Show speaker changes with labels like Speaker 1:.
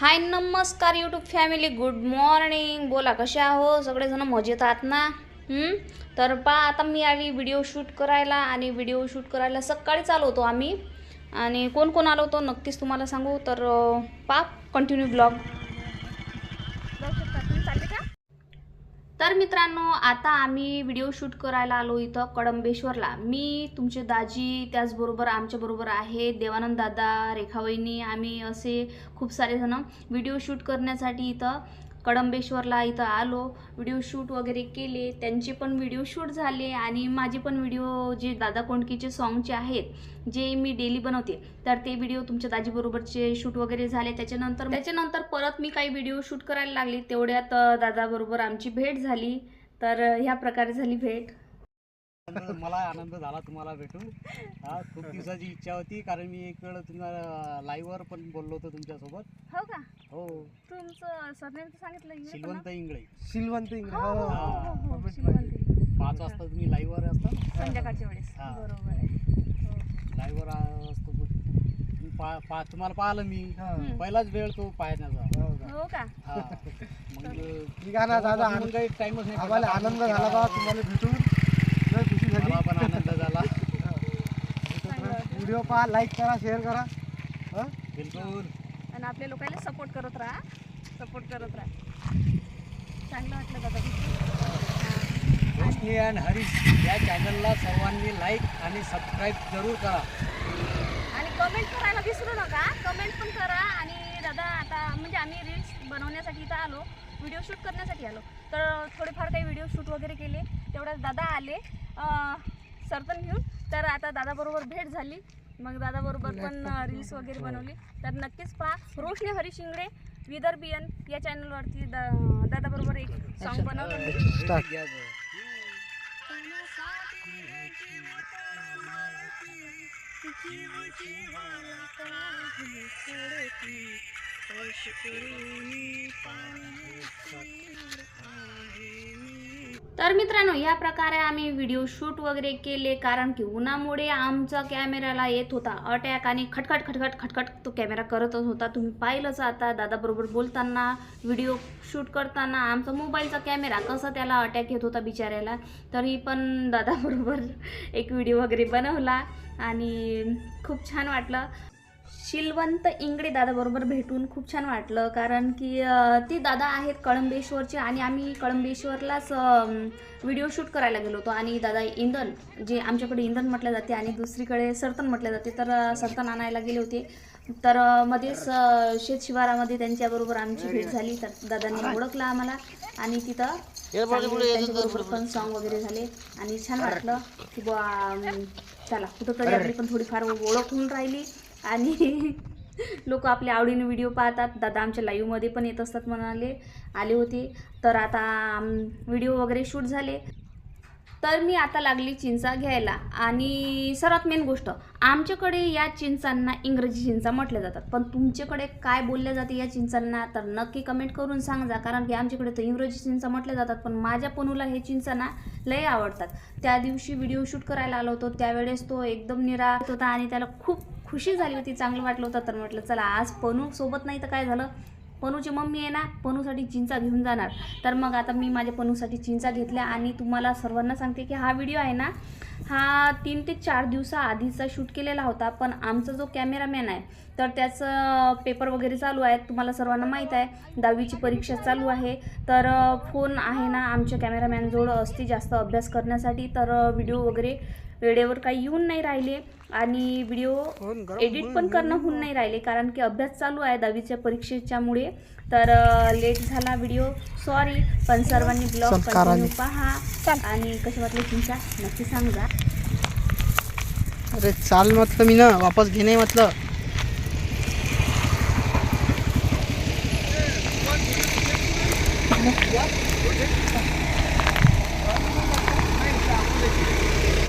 Speaker 1: हाय नमस्कार YouTube family good morning बोला कसे आहो? सगळेजण मजेत आहात ना तर पा आता मी आली व्हिडिओ शूट करायला आणि व्हिडिओ शूट करायला सकाळीच आलो होतो आम्ही. आणि कोण कोण आलो होतो नक्कीच तुम्हाला सांगू. तर पा कंटिन्यू ब्लॉग तर मित्रांनो आता आम्ही व्हिडिओ शूट करायला आलो इथं कडंबेश्वरला मी तुमचे दाजी त्याचबरोबर आमच्याबरोबर आहे देवानंद दादा रेखावहिनी आम्ही असे खूप सारे जण व्हिडिओ शूट करण्यासाठी इथं कडंबेश्वरला इथं आलो व्हिडिओ शूट वगैरे केले त्यांचे पण व्हिडिओ शूट झाले आणि माझे पण व्हिडिओ जे दादा कोंडकीचे सॉन्गचे आहेत जे मी डेली बनवते तर ते व्हिडिओ तुमच्या दाजीबरोबरचे शूट वगैरे झाले. त्याच्यानंतर त्याच्यानंतर परत मी काही व्हिडिओ शूट करायला लागले तेवढ्यात दादाबरोबर आमची भेट झाली. तर ह्या प्रकारे झाली भेट.
Speaker 2: मला आनंद झाला तुम्हाला भेटून हा खूप दिवसाची इच्छा होती कारण मी एक वेळ तुम्हाला लाईव्हवर पण बोललो होतो तुमच्यासोबत
Speaker 1: हो का
Speaker 2: हो
Speaker 1: तुमचं सरनेम सांगितलं
Speaker 2: शिलवंत इंगळे
Speaker 3: शिलवंत इंग्रज
Speaker 1: हो, हो,
Speaker 3: हा.
Speaker 1: हो, हो, श्रीमंती.
Speaker 3: पाहिजे.
Speaker 2: पाच वाजता तुम्ही लाईव्हवर असता ना
Speaker 1: संध्याकाळच्या वेळेस
Speaker 2: हा.
Speaker 1: बरोबर आहे हो.
Speaker 2: लाईव्हवर असतो तुम्ही पा पा तुम्हाला पाहिलं मी
Speaker 3: हा.
Speaker 1: हम्म.
Speaker 2: पहिलाच वेळ तो पाहण्याचा
Speaker 3: हो का?
Speaker 1: हो का
Speaker 2: हा मग
Speaker 3: निघा ना दादा
Speaker 2: टाइमच नाही
Speaker 3: आम्हाला. आनंद झाला बा तुम्हाला भेटून लय खुशी झाली.
Speaker 2: मला पण आनंद झाला.
Speaker 3: व्हिडिओ पहा लाईक करा शेअर करा. हं?
Speaker 2: बिलकुल.
Speaker 1: आणि आपल्या लोकांना सपोर्ट करत राहा. सपोर्ट करत राहा. चांगलं वाटलं दादा.
Speaker 2: रोशनी अँड हरीश या चॅनलला सर्वांनी लाईक आणि सबस्क्राईब जरूर करा.
Speaker 1: आणि कमेंट करायला विसरू नका. कमेंट पण करा. आणि दादा आता म्हणजे आम्ही रील्स बनवण्यासाठी इथं आलो. व्हिडिओ शूट करण्यासाठी आलो. तर थोडेफार काही व्हिडिओ शूट वगैरे केले. तेवढ्यात दादा आले. सरपण घेऊन. तर आता दादाबरोबर भेट झाली. मग दादाबरोबर पण रील्स वगैरे बनवली. तर नक्कीच पहा. रोशनी हरीश इंगळे विदर्भियन या चॅनलवरती दा दादाबरोबर एक सॉन्ग बनवलं. मी तर मित्रांनो या प्रकारे आम्ही व्हिडिओ शूट वगैरे केले कारण की उन्हामुळे आमचा कॅमेराला येत होता. अटॅक आणि खटखट खटखट खटखट तो कॅमेरा करतच होता. तुम्ही पाहिलंच आता दादाबरोबर बोलताना व्हिडिओ शूट करताना आमचा मोबाईलचा कॅमेरा कसा त्याला अटॅक येत होता बिचाऱ्याला. तरी पण दादाबरोबर एक व्हिडिओ वगैरे बनवला आणि खूप छान वाटलं. शिलवंत इंगडे दादाबरोबर भेटून खूप छान वाटलं कारण की ते दादा आहेत कळंबेश्वरचे आणि आम्ही कळंबेश्वरलाच व्हिडिओ शूट करायला गेलो होतो आणि दादा इंधन जे आमच्याकडे इंधन म्हटलं जाते आणि दुसरीकडे सरतन म्हटलं जाते तर सरतन आणायला गेले होते. तर मध्येच शेत शिवारामध्ये त्यांच्याबरोबर आमची भेट झाली तर दादांनी ओळखलं आम्हाला आणि तिथं त्यांच्याबरोबर पण सॉन्ग वगैरे झाले आणि छान वाटलं की अं, चला कुठंतरी आपली पण थोडीफार ओळख होऊन राहिली. आणि लोक आपल्या आवडीने व्हिडिओ पाहतात. दादा आमच्या लाईव्हमध्ये पण येत असतात म्हणाले. आले होते. तर आता व्हिडिओ वगैरे शूट झाले. तर मी आता लागली चिंचा घ्यायला. आणि सर्वात मेन गोष्ट आमच्याकडे या चिंचांना इंग्रजी चिंचा म्हटल्या जातात. पण तुमच्याकडे काय बोलल्या जाते या चिंचांना तर नक्की कमेंट करून सांगा कारण की आमच्याकडे तर इंग्रजी चिंचा म्हटल्या जातात पण माझ्या पणूला हे चिंचांना लय आवडतात. त्या दिवशी व्हिडिओ शूट करायला आलो होतो त्यावेळेस तो एकदम निराश होता आणि त्याला खूप खुशी झाली होती चांगलं वाटलं होतं तर म्हटलं चला आज पणू सोबत नाही तर काय झालं? पनूची मम्मी आहे ना पनूसाठी चिंचा घेऊन जाणार. तर मग आता मी माझ्या पनूसाठी चिंचा घेतल्या आणि तुम्हाला सर्वांना सांगते की हा व्हिडिओ आहे ना हा तीन ते चार दिवसा आधीचा शूट केलेला होता पण आमचा जो कॅमेरामॅन आहे तर त्याचं पेपर वगैरे चालू आहे तुम्हाला सर्वांना माहीत आहे. दहावीची परीक्षा चालू आहे. तर फोन आहे ना आमच्या कॅमेरामॅनजवळ असते जास्त अभ्यास करण्यासाठी. तर व्हिडिओ वगैरे वेळेवर काही येऊन नाही राहिले आणि व्हिडिओ
Speaker 3: गरम
Speaker 1: एडिट पण करणं
Speaker 3: होईल.
Speaker 1: होऊन नाही राहिले. कारण की अभ्यास चालू आहे दहावीच्या परीक्षेच्यामुळे तर लेट झाला व्हिडिओ सॉरी पण सर्वांनी ब्लॉग. कंटिन्यू पहा. आणि कसे वाटले तुमच्या? नक्की सांगा.
Speaker 3: अरे चाल म्हटलं मी ना. वापस घे नाही म्हटलं.